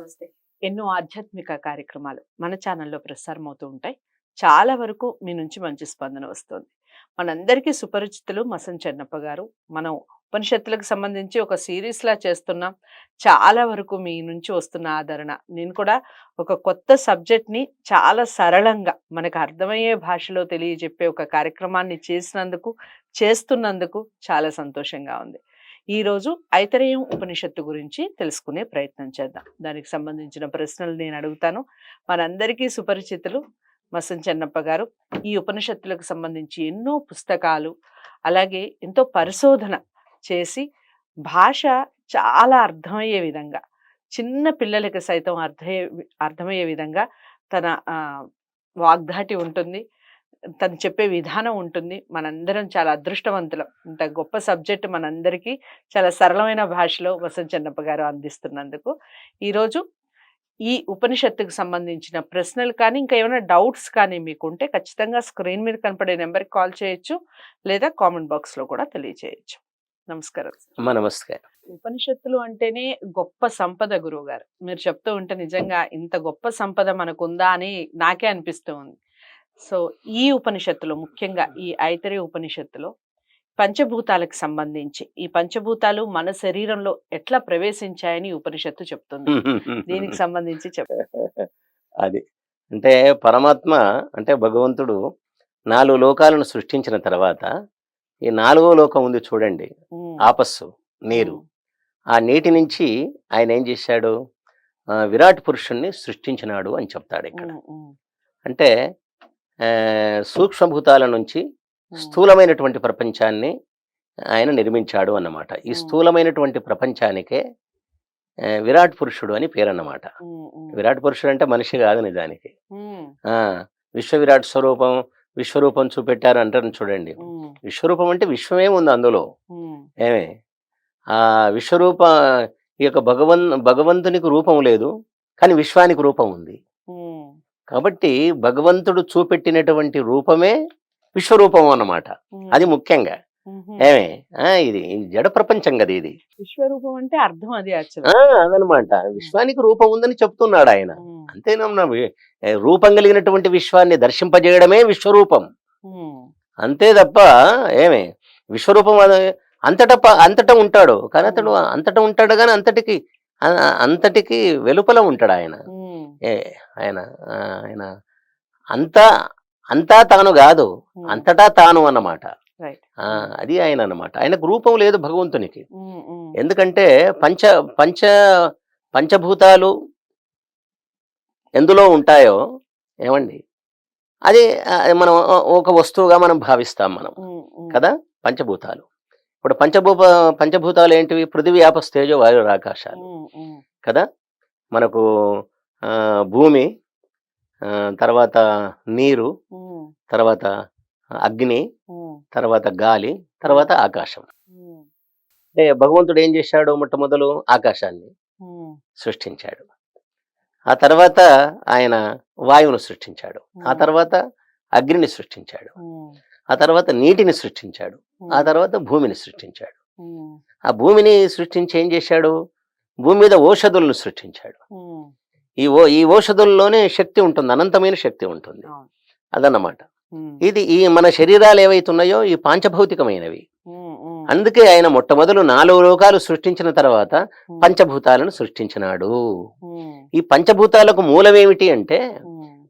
నమస్తే ఎన్నో ఆధ్యాత్మిక కార్యక్రమాలు మన ఛానల్లో ప్రసారం అవుతూ ఉంటాయి. చాలా వరకు మీ నుంచి మంచి స్పందన వస్తుంది. మనందరికీ సుపరిచితులు మసన్ చెన్నప్ప గారు. మనం ఉపనిషత్తులకు సంబంధించి ఒక సిరీస్ లా చేస్తున్నాం. చాలా వరకు మీ నుంచి వస్తున్న ఆదరణ. నేను కూడా ఒక కొత్త సబ్జెక్ట్ని చాలా సరళంగా మనకు అర్థమయ్యే భాషలో తెలియజెప్పే ఒక కార్యక్రమాన్ని చేసినందుకు చేస్తున్నందుకు చాలా సంతోషంగా ఉంది. ఈరోజు ఐతరేయం ఉపనిషత్తు గురించి తెలుసుకునే ప్రయత్నం చేద్దాం. దానికి సంబంధించిన ప్రశ్నలు నేను అడుగుతాను. మనందరికీ సుపరిచితులు మసం చెన్నప్ప గారు. ఈ ఉపనిషత్తులకు సంబంధించి ఎన్నో పుస్తకాలు అలాగే ఎంతో పరిశోధన చేసి భాష చాలా అర్థమయ్యే విధంగా చిన్న పిల్లలకి సైతం అర్థమయ్యే అర్థమయ్యే విధంగా తన వాగ్ధాటి వాగ్దాటి ఉంటుంది. తను చెప్పే విధానం ఉంటుంది. మనందరం చాలా అదృష్టవంతులం. ఇంత గొప్ప సబ్జెక్ట్ మనందరికీ చాలా సరళమైన భాషలో వసంత చెన్నప్ప గారు అందిస్తున్నందుకు. ఈరోజు ఈ ఉపనిషత్తుకు సంబంధించిన ప్రశ్నలు కానీ ఇంకా ఏమైనా డౌట్స్ కానీ మీకు ఉంటే ఖచ్చితంగా స్క్రీన్ మీద కనపడే నెంబర్కి కాల్ చేయొచ్చు. లేదా కామెంట్ బాక్స్లో కూడా తెలియజేయచ్చు నమస్కారం. అమ్మా నమస్తే ఉపనిషత్తులు అంటేనే గొప్ప సంపద గురువు గారు. మీరు చెప్తూ ఉంటే నిజంగా ఇంత గొప్ప సంపద మనకుందా అని నాకే అనిపిస్తూ ఉంది. సో ఈ ఉపనిషత్తులో ముఖ్యంగా ఈ ఐతరి ఉపనిషత్తులో పంచభూతాలకు సంబంధించి ఈ పంచభూతాలు మన శరీరంలో ఎట్లా ప్రవేశించాయని ఉపనిషత్తు చెప్తుంది. దీనికి సంబంధించి చెప్ అది. అంటే పరమాత్మ అంటే భగవంతుడు నాలుగు లోకాలను సృష్టించిన తర్వాత ఈ నాలుగో లోకం ఉంది చూడండి. ఆపస్సు నీరు. ఆ నీటి నుంచి ఆయన ఏం చేశాడు? విరాట్ పురుషుణ్ణి సృష్టించినాడు అని చెప్తాడు ఇక్కడ. అంటే సూక్ష్మభూతాల నుంచి స్థూలమైనటువంటి ప్రపంచాన్ని ఆయన నిర్మించాడు అన్నమాట. ఈ. స్థూలమైనటువంటి ప్రపంచానికే విరాట్ పురుషుడు అని పేరు అన్నమాట విరాట్ పురుషుడు అంటే మనిషి కాదు నిజానికి. ఉమ్, ఆ విశ్వ విరాట్ స్వరూపం విశ్వరూపం చూపెట్టారు అంటారు చూడండి. విశ్వరూపం అంటే విశ్వమే ఉంది అందులో. ఏమే? ఆ విశ్వరూప ఈ యొక్క భగవన్ భగవంతునికి రూపం లేదు కానీ విశ్వానికి రూపం ఉంది. కాబట్టి భగవంతుడు చూపెట్టినటువంటి రూపమే విశ్వరూపం అన్నమాట అది ముఖ్యంగా. ఏమే? ఇది జడ ప్రపంచం కదా ఇది. విశ్వరూపం అంటే అర్థం అది అదనమాట విశ్వానికి రూపం ఉందని చెప్తున్నాడు ఆయన. అంతేనమ్మా ఏ, రూపం కలిగినటువంటి విశ్వాన్ని దర్శింపజేయడమే విశ్వరూపం. అంతే తప్ప ఏమే? విశ్వరూపం అంతటా అంతటా ఉంటాడు. కానీ అతడు అంతటా ఉంటాడు కానీ అంతటికి అంతటికి వెలుపల ఉంటాడు ఆయన. ఏ ఆయన ఆయన. అంతా అంతా తాను కాదు అంతటా తాను అన్నమాట. అది ఆయన అన్నమాట. ఆయనకు రూపం లేదు భగవంతునికి. ఎందుకంటే పంచ పంచ పంచభూతాలు ఎందులో ఉంటాయో ఏమండి? అది మనం ఒక వస్తువుగా మనం భావిస్తాం మనం. కదా? పంచభూతాలు. ఇప్పుడు పంచభూ పంచభూతాలు ఏంటివి? పృథివీ ఆపస్ తేజో వాయు ఆకాశాలు. కదా? మనకు భూమి తర్వాత నీరు తర్వాత అగ్ని తర్వాత గాలి తర్వాత ఆకాశం. అంటే భగవంతుడు ఏం చేశాడు మొట్టమొదలు? ఆకాశాన్ని సృష్టించాడు. ఆ తర్వాత ఆయన వాయువును సృష్టించాడు. ఆ తర్వాత అగ్నిని సృష్టించాడు. ఆ తర్వాత నీటిని సృష్టించాడు. ఆ తర్వాత భూమిని సృష్టించాడు. ఆ భూమిని సృష్టించి ఏం చేశాడు? భూమి మీద ఓషధులను సృష్టించాడు. ఈ ఓ ఈ ఓషధుల్లోనే శక్తి ఉంటుంది అనంతమైన శక్తి ఉంటుంది. అదన్నమాట. ఇది ఈ మన శరీరాలు ఏవైతున్నాయో ఈ పాంచభౌతికమైనవి. అందుకే ఆయన మొట్టమొదలు నాలుగు లోకాలు సృష్టించిన తర్వాత పంచభూతాలను సృష్టించినాడు. ఈ పంచభూతాలకు మూలమేమిటి అంటే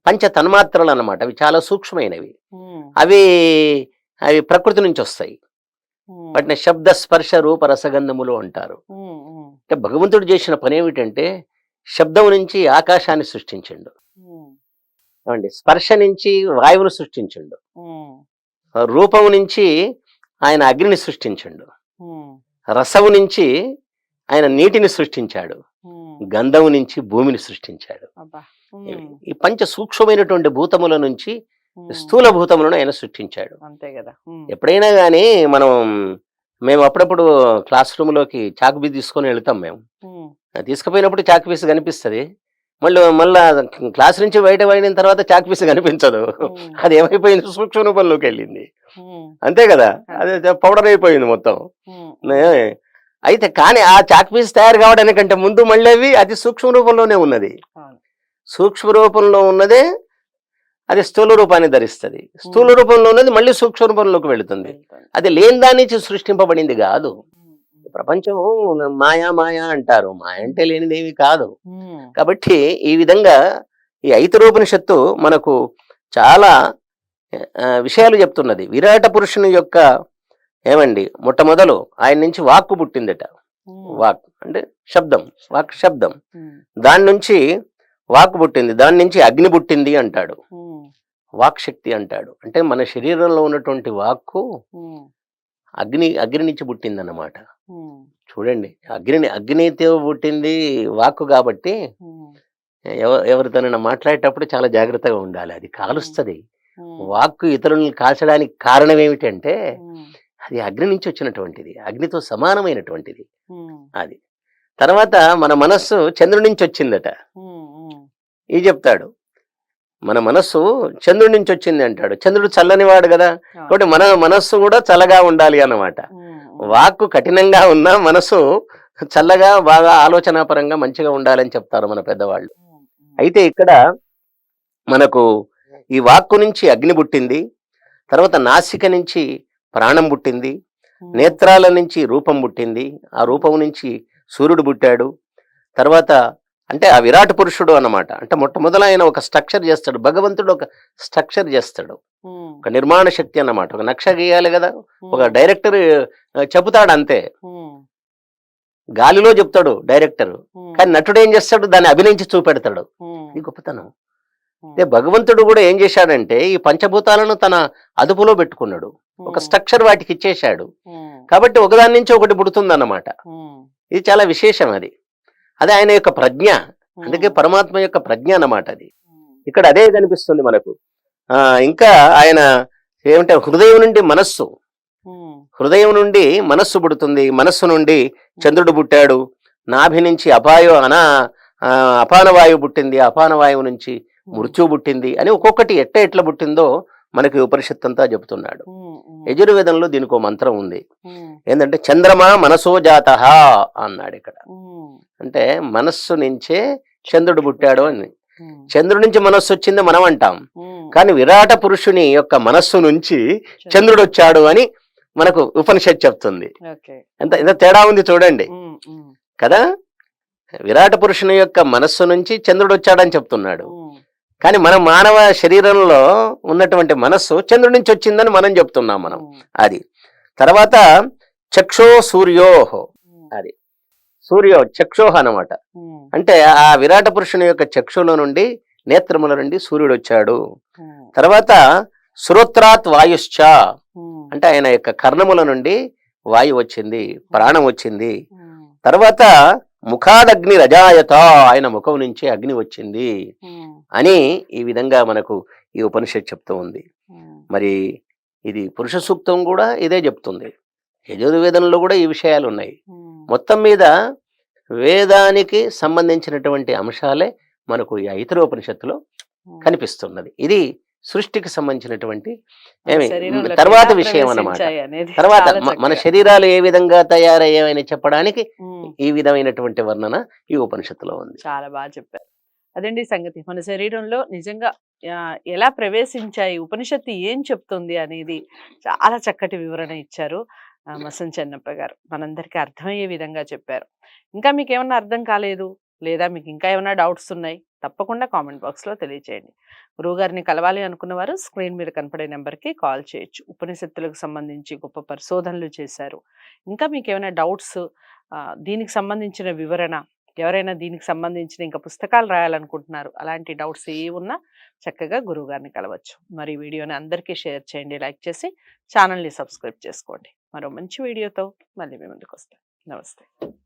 పంచ తన్మాత్రలు అన్నమాట అవి చాలా సూక్ష్మమైనవి. అవి అవి ప్రకృతి నుంచి వస్తాయి. వాటిని శబ్ద స్పర్శ రూప రసగంధములు అంటారు అంటే భగవంతుడు చేసిన పని ఏమిటంటే శబ్దం నుంచి ఆకాశాన్ని సృష్టించిండు. ఏమండి? స్పర్శ నుంచి వాయువును సృష్టించిండు. రూపం నుంచి ఆయన అగ్నిని సృష్టించిండు. రసము నుంచి ఆయన నీటిని సృష్టించాడు. గంధము నుంచి భూమిని సృష్టించాడు. ఈ పంచ సూక్ష్మమైనటువంటి భూతముల నుంచి స్థూల భూతములను ఆయన సృష్టించాడు. అంతే కదా. ఎప్పుడైనా కానీ మనం మేము అప్పుడప్పుడు క్లాస్ రూమ్లోకి చాకు పీస్ తీసుకొని వెళ్తాం మేము. తీసుకుపోయినప్పుడు చాకు పీస్ కనిపిస్తుంది. మళ్ళీ మళ్ళా క్లాస్ నుంచి బయట పడిన తర్వాత చాకు పీస్ కనిపించదు. అది ఏమైపోయింది? సూక్ష్మ రూపంలోకి వెళ్ళింది. అంతే కదా? అదే పౌడర్ అయిపోయింది మొత్తం. అయితే కానీ ఆ చాక్ పీస్ తయారు కావడానికంటే ముందు మళ్ళీ అవి అది సూక్ష్మ రూపంలోనే ఉన్నది. సూక్ష్మ రూపంలో ఉన్నదే అది స్థూల రూపాన్ని ధరిస్తుంది. స్థూల రూపంలో ఉన్నది మళ్ళీ సూక్ష్మ రూపంలోకి వెళుతుంది. అది లేని దాని నుంచి సృష్టింపబడింది కాదు. ప్రపంచం మాయా మాయా అంటారు. మాయ అంటే లేనిదేమి కాదు. కాబట్టి ఈ విధంగా ఈ ఐతరోపనిషత్తు మనకు చాలా విషయాలు చెప్తున్నది. విరాట పురుషుని యొక్క ఏమండి? మొట్టమొదలు ఆయన నుంచి వాక్కు పుట్టిందట. వాక్ అంటే శబ్దం. వాక్ శబ్దం. దాని నుంచి వాక్ పుట్టింది. దాని నుంచి అగ్ని పుట్టింది అంటాడు. వాక్ శక్తి అంటాడు. అంటే మన శరీరంలో ఉన్నటువంటి వాక్కు అగ్ని అగ్ని నుంచి పుట్టింది అన్నమాట ఉమ్, చూడండి. అగ్నిని అగ్నితో పుట్టింది వాక్కు కాబట్టి ఉమ్, ఎవ- ఎవరితోనైనా మాట్లాడేటప్పుడు చాలా జాగ్రత్తగా ఉండాలి. అది కాలుస్తుంది. వాక్కు ఇతరులను కాల్చడానికి కారణం ఏమిటంటే అది అగ్ని నుంచి వచ్చినటువంటిది. అగ్నితో సమానమైనటువంటిది. అది. తర్వాత మన మనస్సు చంద్రుడి నుంచి వచ్చిందట. ఇది చెప్తాడు. మన మనస్సు చంద్రుడి నుంచి వచ్చింది అంటాడు. చంద్రుడు చల్లనివాడు కదా. కాబట్టి మన మనస్సు కూడా చల్లగా ఉండాలి అన్నమాట. వాక్కు కఠినంగా ఉన్న మనసు చల్లగా బాగా ఆలోచనాపరంగా మంచిగా ఉండాలని చెప్తారు మన పెద్దవాళ్ళు. అయితే ఇక్కడ మనకు ఈ వాక్కు నుంచి అగ్ని పుట్టింది తర్వాత నాసిక నుంచి ప్రాణం పుట్టింది నేత్రాల నుంచి రూపం పుట్టింది ఆ రూపం నుంచి సూర్యుడు పుట్టాడు తర్వాత అంటే ఆ విరాట్ పురుషుడు అన్నమాట. అంటే మొట్టమొదలు ఆయన ఒక స్ట్రక్చర్ చేస్తాడు. భగవంతుడు ఒక స్ట్రక్చర్ చేస్తాడు. ఒక నిర్మాణ శక్తి అన్నమాట. ఒక నక్ష గీయాలి కదా. ఒక డైరెక్టర్ చెబుతాడు అంతే. గాలిలో చెప్తాడు డైరెక్టర్. కానీ నటుడు ఏం చేస్తాడు? దాన్ని అభినయించి చూపెడతాడు. ఇది గొప్పతనం. అదే భగవంతుడు కూడా ఏం చేశాడంటే ఈ పంచభూతాలను తన అదుపులో పెట్టుకున్నాడు. ఒక స్ట్రక్చర్ వాటికి ఇచ్చేశాడు. కాబట్టి ఒకదాని నుంచి ఒకటి పుడుతుందన్నమాట. ఉమ్, ఇది చాలా విశేషం అది. అది ఆయన యొక్క ప్రజ్ఞ. అందుకే పరమాత్మ యొక్క ప్రజ్ఞ అన్నమాట అది. ఇక్కడ అదే కనిపిస్తుంది మనకు. ఆ ఇంకా ఆయన ఏమంటే హృదయం నుండి మనస్సు. హృదయం నుండి మనస్సు పుడుతుంది. మనస్సు నుండి చంద్రుడు పుట్టాడు. నాభి నుంచి అపాయో అనా ఆ, అపాన వాయువు పుట్టింది. అపాన వాయువు నుంచి మృత్యు పుట్టింది అని ఒక్కొక్కటి ఎట్ట ఎట్లా పుట్టిందో మనకి ఉపనిషత్తు అంతా చెబుతున్నాడు. యజుర్వేదంలో దీనికి ఒక మంత్రం ఉంది. ఏంటంటే చంద్రమా మనసో జాత అన్నాడు ఇక్కడ. అంటే మనస్సు నుంచే చంద్రుడు పుట్టాడు అని. చంద్రుడి నుంచి మనస్సు వచ్చింది మనం అంటాం. కానీ విరాట పురుషుని యొక్క మనస్సు నుంచి చంద్రుడు వచ్చాడు అని మనకు ఉపనిషత్ చెప్తుంది. ఎంత ఎంత తేడా ఉంది చూడండి. కదా? విరాట పురుషుని యొక్క మనస్సు నుంచి చంద్రుడు వచ్చాడని చెప్తున్నాడు. కానీ మన మానవ శరీరంలో ఉన్నటువంటి మనస్సు చంద్రుడి నుంచి వచ్చిందని మనం చెప్తున్నాం మనం. అది. తర్వాత చక్షో సూర్యోహో. అది. సూర్యో చక్షోహ అన్నమాట. ఉమ్, అంటే ఆ విరాట పురుషుని యొక్క చక్షుల నుండి నేత్రముల నుండి సూర్యుడు వచ్చాడు. తర్వాత సురోత్రాత్ వాయుశ్చ. అంటే ఆయన యొక్క కర్ణముల నుండి వాయువు వచ్చింది ప్రాణం వచ్చింది. తర్వాత ముఖాదగ్ని రజాయత ఆయన ముఖం నుంచి అగ్ని వచ్చింది అని ఈ విధంగా మనకు ఈ ఉపనిషత్ చెప్తూ ఉంది. మరి ఇది పురుష సూక్తం కూడా ఇదే చెప్తుంది. యజుర్వేదంలో కూడా ఈ విషయాలు ఉన్నాయి. మొత్తం మీద వేదానికి సంబంధించినటువంటి అంశాలే మనకు ఈ ఐతరోపనిషత్తులో. కనిపిస్తున్నది. ఇది సృష్టికి సంబంధించినటువంటి ఏమి తర్వాత విషయం అన్నమాట. తర్వాత మన. శరీరాలు ఏ విధంగా తయారయ్యాయని చెప్పడానికి ఈ విధమైనటువంటి వర్ణన ఈ ఉపనిషత్తులో ఉంది. చాలా బాగా చెప్పారు. అదండి సంగతి. మన శరీరంలో నిజంగా ఎలా ప్రవేశించాయి ఉపనిషత్తు ఏం చెప్తుంది అనేది చాలా చక్కటి వివరణ ఇచ్చారు. మసం చెన్నప్ప గారు. మనందరికీ అర్థమయ్యే విధంగా చెప్పారు. ఇంకా మీకు ఏమన్నా అర్థం కాలేదు? లేదా మీకు ఇంకా ఏమైనా డౌట్స్ ఉన్నాయి? తప్పకుండా కామెంట్ బాక్స్లో తెలియచేయండి. గురువుగారిని కలవాలి అనుకున్న వారు స్క్రీన్ మీద కనపడే నెంబర్కి కాల్ చేయొచ్చు. ఉపనిషత్తులకు సంబంధించి గొప్ప పరిశోధనలు చేశారు. ఇంకా మీకు ఏమైనా డౌట్స్ దీనికి సంబంధించిన వివరణ ఎవరైనా దీనికి సంబంధించిన ఇంకా పుస్తకాలు రాయాలనుకుంటున్నారు అలాంటి డౌట్స్ ఏ ఉన్నా చక్కగా గురువుగారిని కలవచ్చు. మరి వీడియోని అందరికీ షేర్ చేయండి లైక్ చేసి ఛానల్ని సబ్స్క్రైబ్ చేసుకోండి. మరో మంచి వీడియోతో మళ్ళీ మీ ముందుకు వస్తాను. నమస్తే.